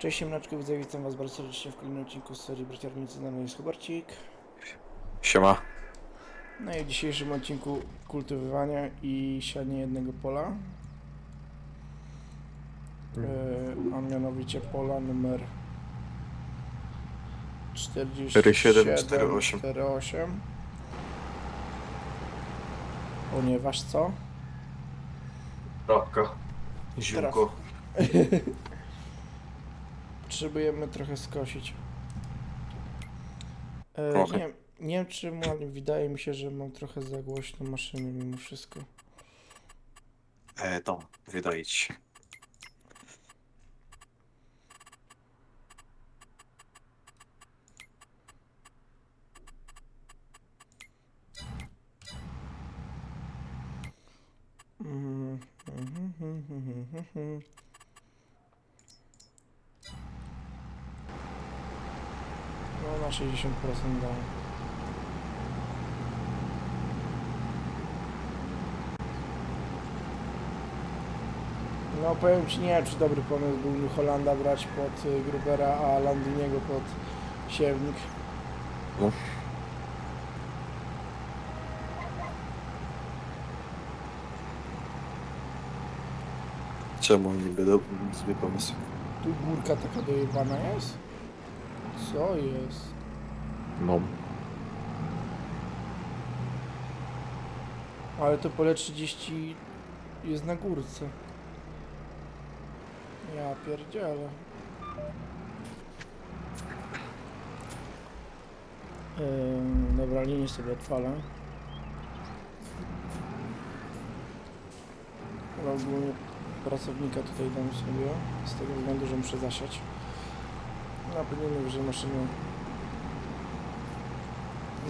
Cześć siemnaczku, widzę, witam was bardzo serdecznie w kolejnym odcinku z serii Braciarnicy, na mnie jest Hubercik. Siema. No i w dzisiejszym odcinku kultywowania i sianie jednego pola. Yy, a mianowicie pola numer 47, 47, 48. Ponieważ co? Rapka. Ziółko. Potrzebujemy trochę skosić. E, Trochę. nie, nie wiem czemu, ale wydaje mi się, że mam trochę za głośno maszyny mimo wszystko. E, to, wydaje ci się. Mhm, mhm, mhm, mhm, mhm. No na 60% dało. No powiem Ci, nie czy dobry pomysł był New Hollanda brać pod y, Grubera, a Landiniego pod siewnik. No. Czemu niby do, zły pomysł? Tu górka taka dojebana jest? Co jest? No. Ale to pole 30 jest na górce. Ja pierdzielę. Ym, dobra, linię sobie odpalę. Ale ogólnie pracownika tutaj dam sobie, z tego względu, że muszę zasiać. No, pewnie najwyżej maszynę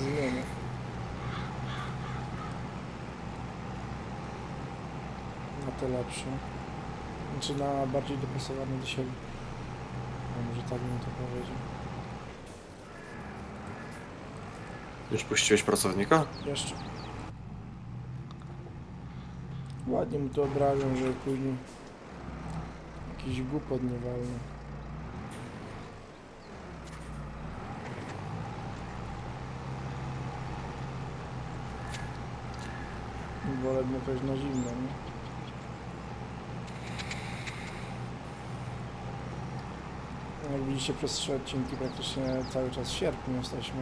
zmienię. Na te lepsze. Znaczy na bardziej dopasowane do siebie. No, może tak bym to powiedział. Już puściłeś pracownika? Jeszcze. Ładnie mu to obrażam, żeby później jakiś głupot nie walny. Dmuchać na zimno, nie? Jak widzicie przez trzy odcinki praktycznie cały czas w sierpniu jesteśmy.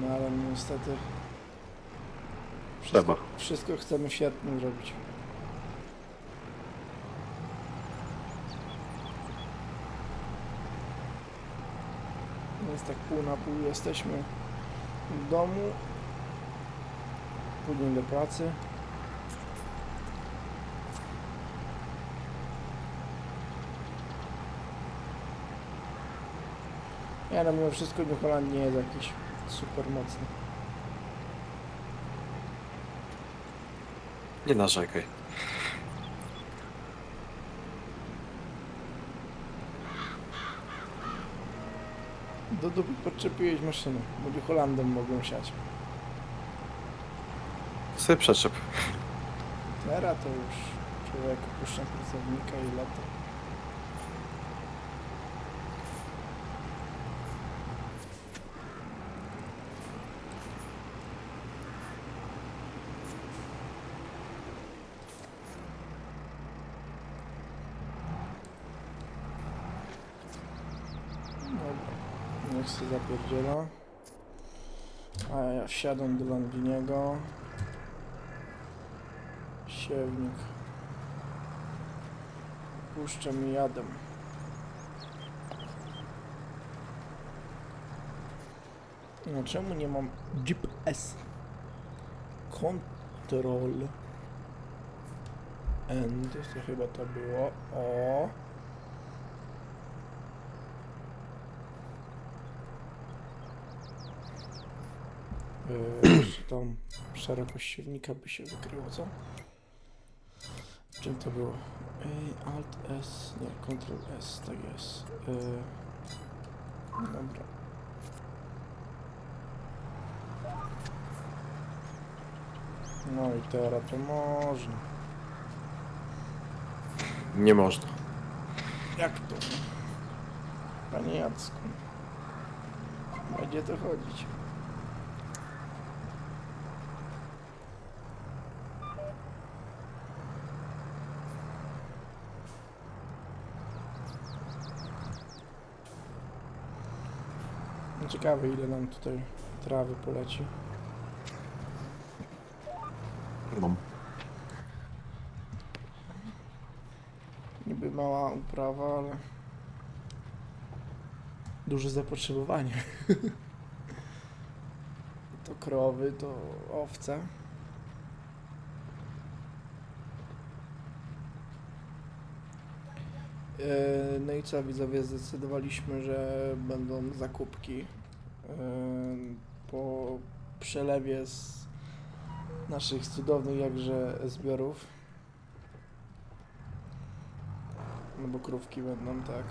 No ale niestety wszystko, Trzeba. wszystko chcemy w sierpniu zrobić. Więc tak pół na pół jesteśmy w domu. Później do pracy. Ja no mimo wszystko New Holland nie jest jakiś super mocny. Nie narzekaj. Do dupy podczepiłeś maszynę, bo New Hollandem mogą siać. Sobie przeczep. Teraz to już człowiek puszcza pracownika i lata. Dobra, niech się zapierdziela. A ja wsiadam do Landiniego. Siewnik. Puszczam i jadę. No czemu nie mam GPS? Control. End, to chyba to było. O. Yy, tam szerokość siewnika by się wykryło, co? Czym to było? Yy, Alt S, nie, Ctrl S, tak jest. Yy, dobra. No i teraz to można. Nie można. Jak to? Panie Jacku. Będzie to chodzić. Ciekawe ile nam tutaj trawy poleci. No. Niby mała uprawa, ale duże zapotrzebowanie. to krowy, to owce. E, No i co widzowie, zdecydowaliśmy, że będą zakupki po przelewie z naszych cudownych jakże zbiorów. No bo krówki będą, tak.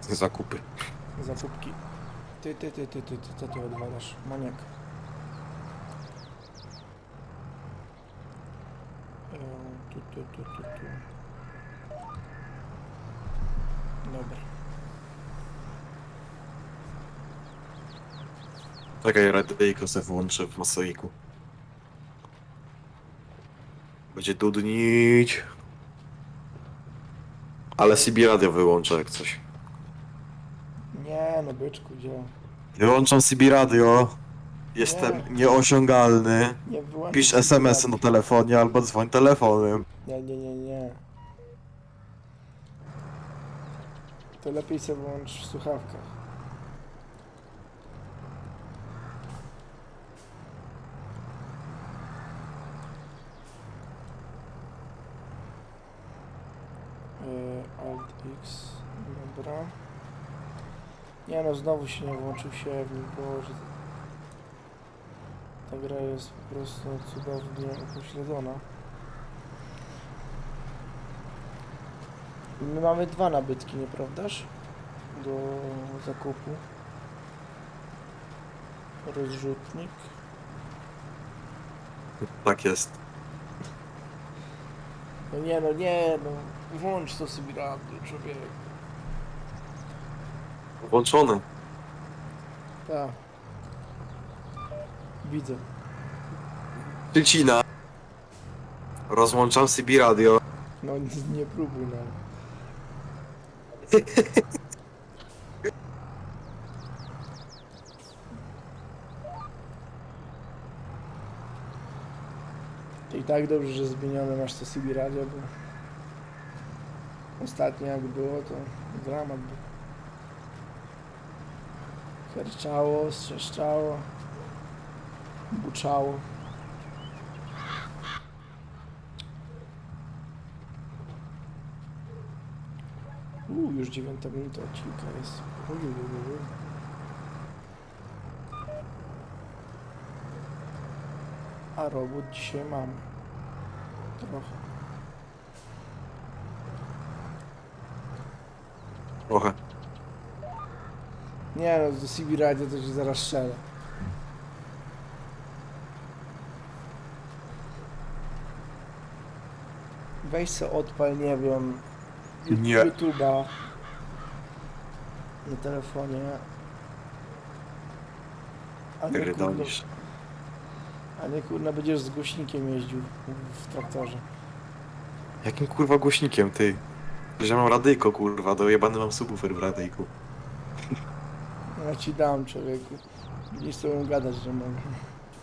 Zakupy. Zakupki. Ty, ty, ty, ty, ty, ty, co ty odwalasz? Maniak. Tu, tu, tu, tu, tu. Dobra. Czekaj, radyjko se włączę w masoiku. Będzie dudnić. Ale CB radio wyłączę jak coś. Nie, no byczku, gdzie? Wyłączam CB radio. Jestem Nie. nieosiągalny. Nie wyłączaj Pisz SMS-y na telefonie albo dzwoń telefonem. Nie, nie, nie, nie. To lepiej sobie włącz w słuchawkach. Yy, Alt X, dobra. Nie no, znowu się nie włączył siewnik, boże. Ta gra jest po prostu cudownie upośledzona. My mamy dwa nabytki, nieprawdaż? Do zakupu. Rozrzutnik. Tak jest. No nie, no nie, no. Włącz to sobie radio, człowiek. Włączone. Tak. Widzę. Trzcina. Rozłączam CB radio. No nie, nie próbuj no. tak dobrze, że zmienione masz to CB radio, bo ostatnio jak było, to dramat był. Herczało, strzeszczało, buczało. Uuu, już dziewiąta minuta odcinka jest. A robót dzisiaj mamy. Trochę. Trochę. Nie no, do CB Radio to się zaraz strzelę. Weź se odpal, nie wiem, Nie. YouTube'a na telefonie. A nie, Pierdolisz. A nie kurna będziesz z głośnikiem jeździł w traktorze. Jakim kurwa głośnikiem ty? Że ja mam radyjko kurwa, dojebany mam subwoofer w radyjku. Ja ci dam człowieku. Nie z tobą gadać, że mogę.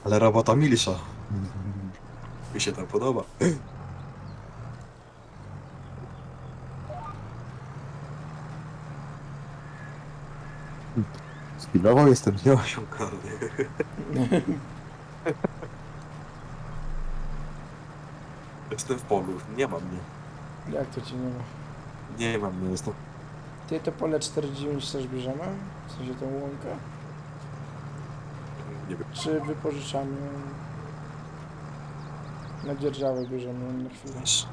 Ale robota milsza. Mi się tam podoba. Chwilowo jestem nieosiągalny. Jestem w polu, nie ma mnie. Jak to ci nie ma? Nie ma mnie, jestem. Ty to pole 49 też bierzemy? W sensie tą łąkę? Nie wiem. Czy wypożyczamy? Na dzierżawę bierzemy na chwilę, Wiesz,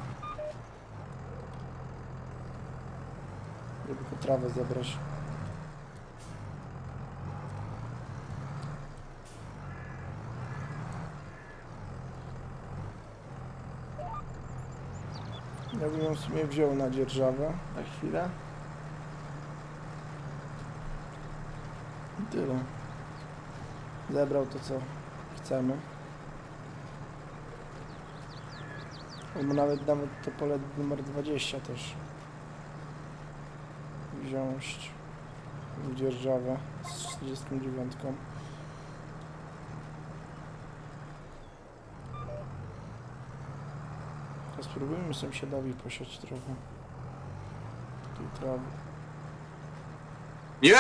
żeby tylko trawę zebrać. Ja bym ją w sumie wziął na dzierżawę na chwilę. I tyle. Zebrał to, co chcemy. Albo nawet damy to pole numer 20 też. Wziąć w dzierżawę z 39. spróbujmy sąsiadowi posiać trochę. Tej trawy. Nie!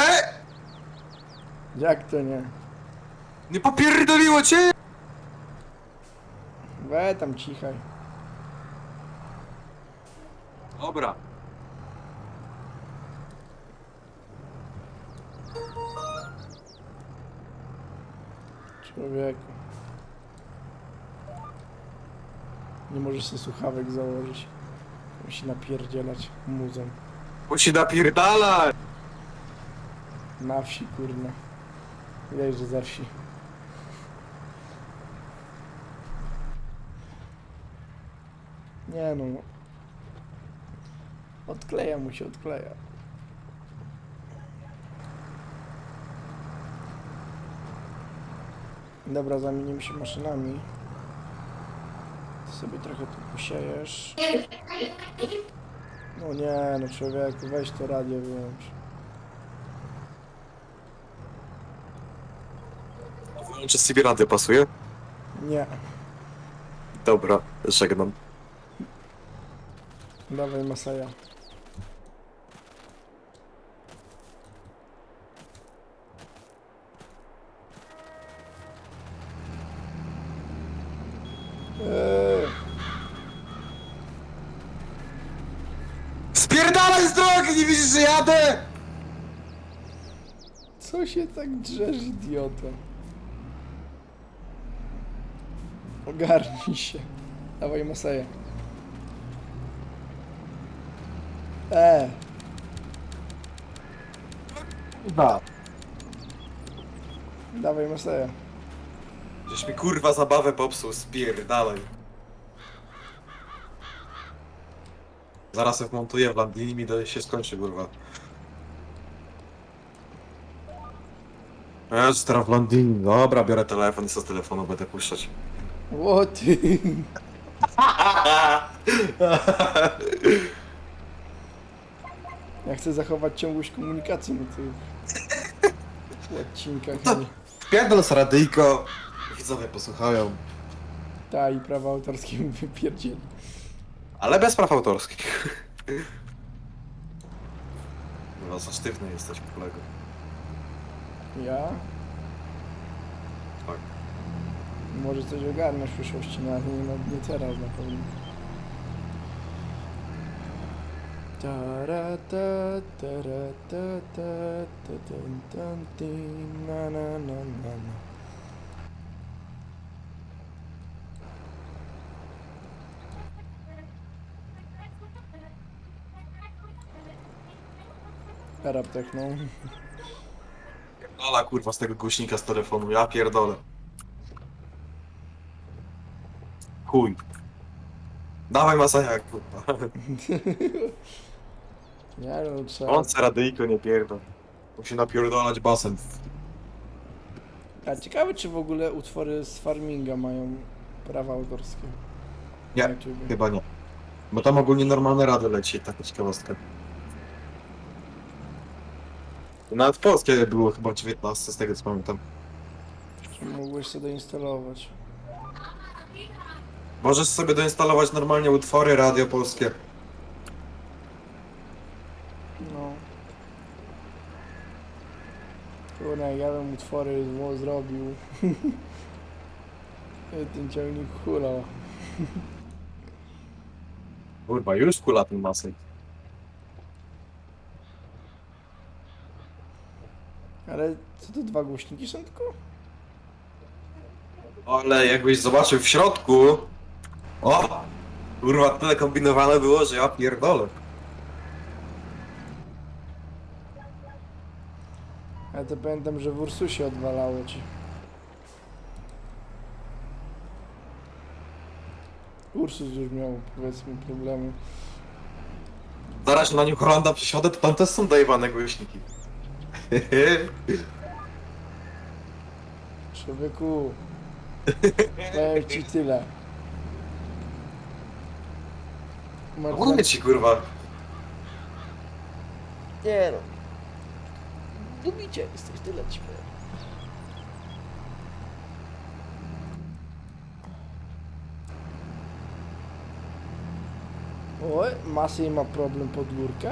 Jak to nie? Nie popierdoliło cię! We tam cichaj. Dobra. Człowieku. Nie możesz sobie słuchawek założyć. Musi napierdzielać muzą. Musi napierdalać! Na wsi, kurna. Że ze wsi. Nie no. Odkleja mu się, odkleja. Dobra, zamienimy się maszynami. Sobie trochę tu posiejesz. No nie, no człowieku, weź to radio wyłącz. Czy sobie radio pasuje? Nie, Dobra, żegnam. dawaj Masaja. Eee, Spierdalaj z drogi, nie widzisz, że jadę! co się tak drzesz, idioto? Ogarnij się. Dawaj Masaja. E, Da. dawaj Masaja. Żeś mi kurwa zabawę popsuł, spierdalaj. Zaraz się wmontuję w Landini i mi do- się skończy, kurwa. Jest teraz w Landini. Dobra, biorę telefon i co z telefonu będę puszczać. Ty. Ja chcę zachować ciągłość komunikacji na tych odcinkach. No. Pierdol z radyjko. Widzowie posłuchają. Ta i prawa autorskie mi wypierdzieli. Ale bez praw autorskich. No za sztywny jesteś, kolego. Ja? Tak. Może coś ogarnę w przyszłości, no ale nie, nie teraz na pewno. Tara, ta, tara, ta, ta, ta, tan, tan, tin, na, na, na, na, na. Arab techno. Pierdala kurwa z tego głośnika z telefonu, ja pierdolę. Chuj. Dawaj Masaja, kurwa. Nie no, trzeba. On se radyjko nie pierdol. Musi napierdolać basen. A ciekawe, czy w ogóle utwory z farminga mają prawa autorskie. Nie, YouTubie. Chyba nie. Bo tam ogólnie normalne rady leci, taka ciekawostka. Nawet polskie było chyba 19 z tego co pamiętam. Mogłeś sobie doinstalować. Możesz sobie doinstalować normalnie utwory radio polskie. No. Kurna, ja bym utwory zło zrobił. Ten ciągnik hulał. Kurwa, już kula ten masek. Ale co to dwa głośniki są tylko? Ale jakbyś zobaczył w środku... O! Kurwa, tyle kombinowane było, że ja pierdolę. Ja to pamiętam, że w Ursusie odwalało ci. Ursus już miał powiedzmy problemy. Zaraz na nim Holanda przesiądę, to tam też są dojebane głośniki. Człowieku, powiem ci tyle. Mówię ci kurwa. Nie no. Lubicie jesteś, tyle ci powiem. Oj, Masy ma problem pod górkę.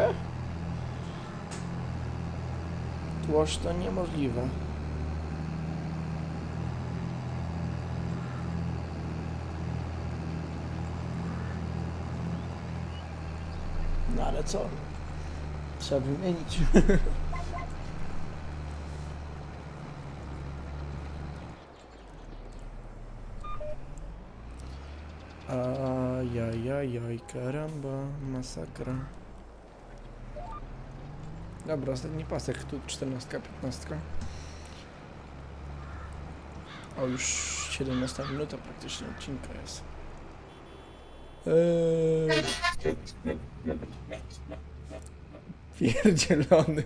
Tłoż to niemożliwe. No ale co? Trzeba wymienić. Ajajajaj, karamba, masakra. Dobra, ostatni pasek, tu 14, 15. O, już 17 minuta praktycznie odcinka jest. Eee... Pierdzielony.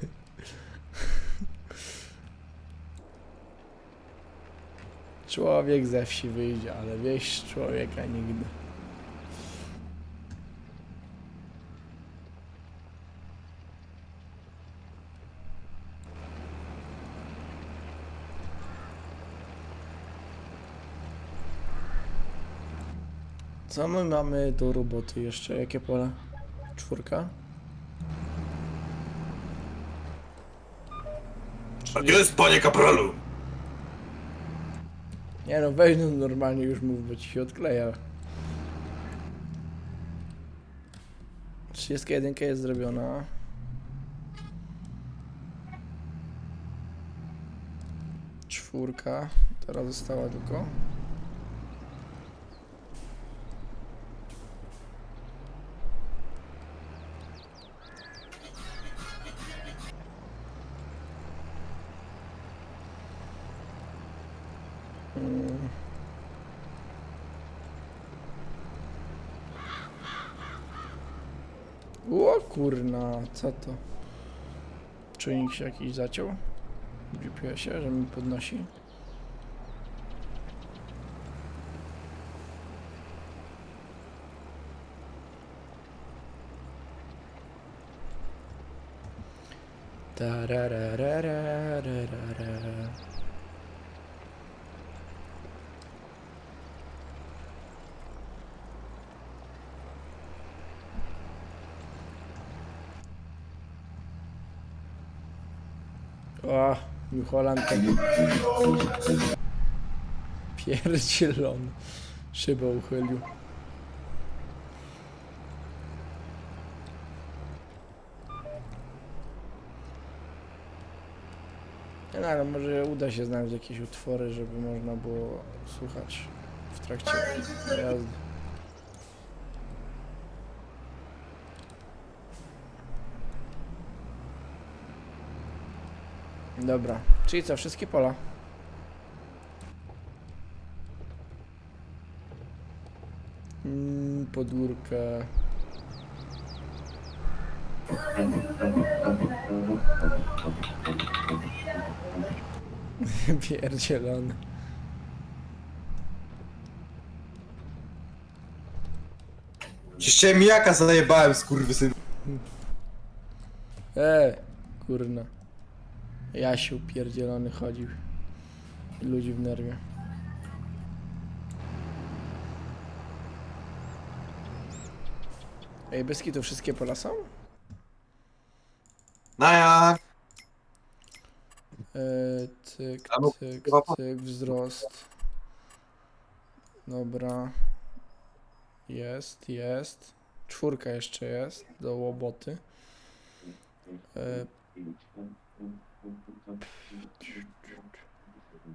Człowiek ze wsi wyjdzie, ale wieś człowieka nigdy. Co my mamy do roboty jeszcze? Jakie pole? Czwórka? Tak jest, panie kapralu. Nie no, weź no normalnie już mów, bo ci się odkleja. 31 jest zrobiona. Czwórka, teraz została tylko. Mm. O kurna, co to? Czujnik się jakiś zaciął? W GPS-ie, że mi podnosi? Tarararararara. O, New Holland tak... Pierdzielony. Szybę uchylił. No, ale może uda się znaleźć jakieś utwory, żeby można było słuchać w trakcie jazdy. Dobra, czyli co, wszystkie pola? Mm, podgórkę. Pierdzielony. Jeszcze mijaka zajebałem, skurwysyn. E, kurna. Jasiu pierdzielony chodził. I ludzi w nerwie. Ej, bez to wszystkie pola są? Naja. E, tyk, A no, po- tyk, wzrost. Dobra. Jest, jest. Czwórka jeszcze jest do łoboty. E,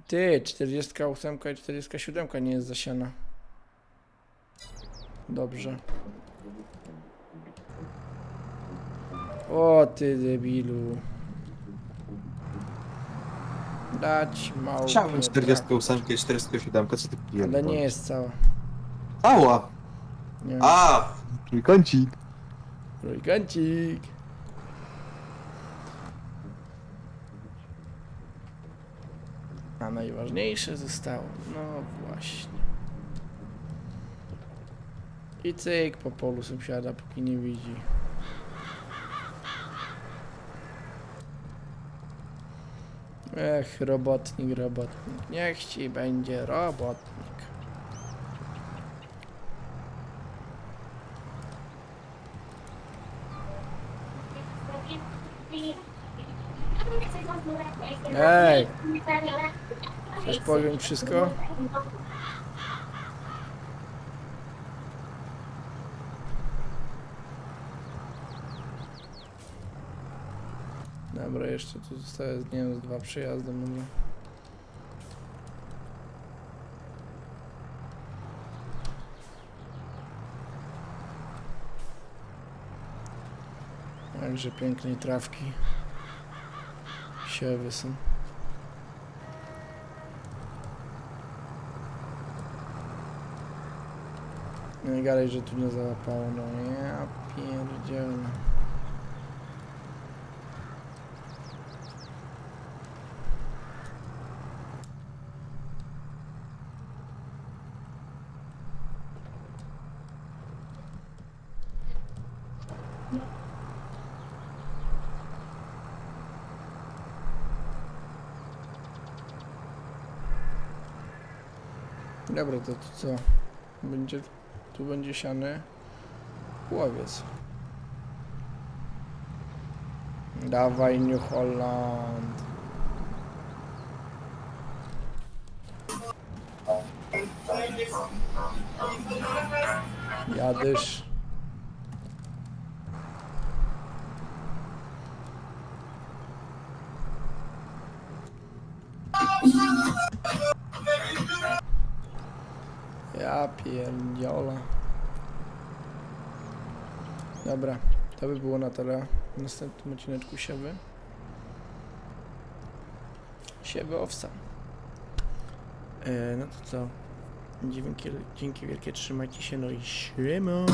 ty, 48 i 47 nie jest zasiana. Dobrze. O ty debilu. Dać mało. Chciałbym 48 i 47, co ty pierdolisz? Ale nie jest cała. Cała. Nie. A! Mój kącik. Trójkącik. Najważniejsze zostało. No właśnie. I cyk po polu sąsiada, póki nie widzi. Ech, robotnik, robotnik. Niech ci będzie robotnik. Ej, też powiem wszystko? Dobra, jeszcze tu zostaje, nie wiem, z dwa przejazdy może. Także pięknej trawki. Siewy są. Najgorzej, że tu nie załapało, no ja pierdzielę. Dobra, to, to co? Będzie, tu będzie siany łowiec. Dawaj New Holland. Jadysz. Ja pierdiola. Dobra, to by było na tyle. W następnym odcineczku siewy. Siewy owsa. E, no to co? Dzięki, dzięki wielkie, trzymajcie się, no i siema.